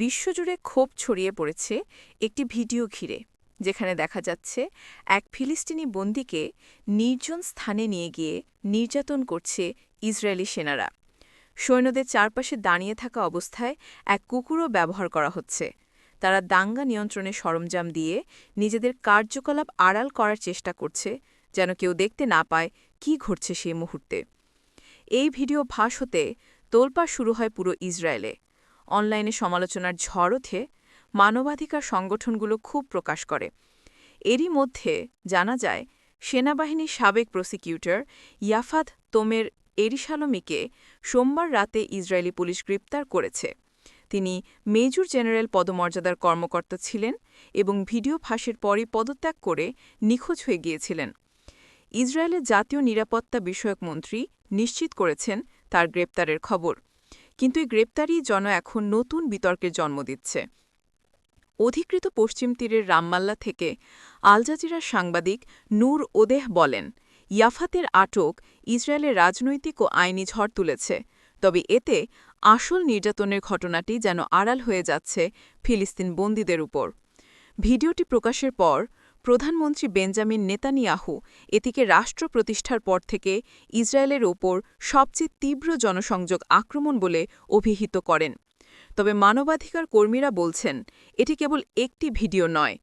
বিশ্বজুড়ে ক্ষোভ ছড়িয়ে পড়েছে একটি ভিডিও ঘিরে, যেখানে দেখা যাচ্ছে এক ফিলিস্তিনি বন্দীকে নির্জন স্থানে নিয়ে গিয়ে নির্যাতন করছে ইসরায়েলি সেনারা। সৈন্যদের চারপাশে দাঁড়িয়ে থাকা অবস্থায় এক কুকুরও ব্যবহার করা হচ্ছে। তারা দাঙ্গা নিয়ন্ত্রণে সরঞ্জাম দিয়ে নিজেদের কার্যকলাপ আড়াল করার চেষ্টা করছে, যেন কেউ দেখতে না পায় কি ঘটছে সেই মুহূর্তে। এই ভিডিও ফাঁস হতে তোলপাড় শুরু হয় পুরো ইসরায়েলে। অনলাইনে সমালোচনার ঝড় মানবাধিকার সংগঠনগুলো খুব প্রকাশ করে। এরই মধ্যে জানা যায়, সেনাবাহিনীর সাবেক প্রসিকিউটর ইয়াফাত তোমের এরিশালমিকে সোমবার রাতে ইসরায়েলি পুলিশ গ্রেপ্তার করেছে। তিনি মেজর জেনারেল পদমর্যাদার কর্মকর্তা ছিলেন এবং ভিডিও ফাঁসের পরই পদত্যাগ করে নিখোঁজ হয়ে গিয়েছিলেন। ইসরায়েলের জাতীয় নিরাপত্তা বিষয়ক মন্ত্রী নিশ্চিত করেছেন তার গ্রেপ্তারের খবর। কিন্তু এই গ্রেপ্তারই যেন এখন নতুন বিতর্কের জন্ম দিচ্ছে। অধিকৃত পশ্চিম তীরের রামমাল্লা থেকে আল জাজিরার সাংবাদিক নূর ওদেহ বলেন, ইয়াফাতের আটক ইসরায়েলের রাজনৈতিক ও আইনি ঝড় তুলেছে, তবে এতে আসল নির্যাতনের ঘটনাটি যেন আড়াল হয়ে যাচ্ছে ফিলিস্তিন বন্দীদের উপর। ভিডিওটি প্রকাশের পর প্রধানমন্ত্রী বেঞ্জামিন নেতানিয়াহু এটিকে রাষ্ট্র প্রতিষ্ঠার পর থেকে ইসরায়েলের ওপর সবচেয়ে তীব্র জনসংযোগ আক্রমণ বলে অভিহিত করেন। তবে মানবাধিকার কর্মীরা বলছেন, এটি কেবল একটি ভিডিও নয়,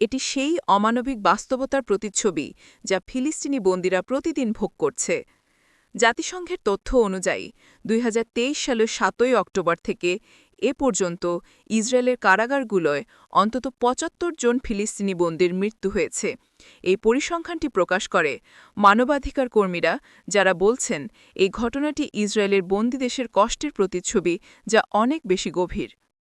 এটি সেই অমানবিক বাস্তবতার প্রতিচ্ছবি যা ফিলিস্তিনি বন্দীরা প্রতিদিন ভোগ করছে। জাতিসংঘের তথ্য অনুযায়ী, দুই হাজার তেইশ সালের সাতই অক্টোবর থেকে এ পর্যন্ত ইসরায়েলের কারাগারগুলোয় অন্তত পঁচাত্তর জন ফিলিস্তিনি বন্দির মৃত্যু হয়েছে। এই পরিসংখ্যানটি প্রকাশ করে মানবাধিকার কর্মীরা, যারা বলছেন, এই ঘটনাটি ইসরায়েলের বন্দী দেশের কষ্টের প্রতিচ্ছবি যা অনেক বেশি গভীর।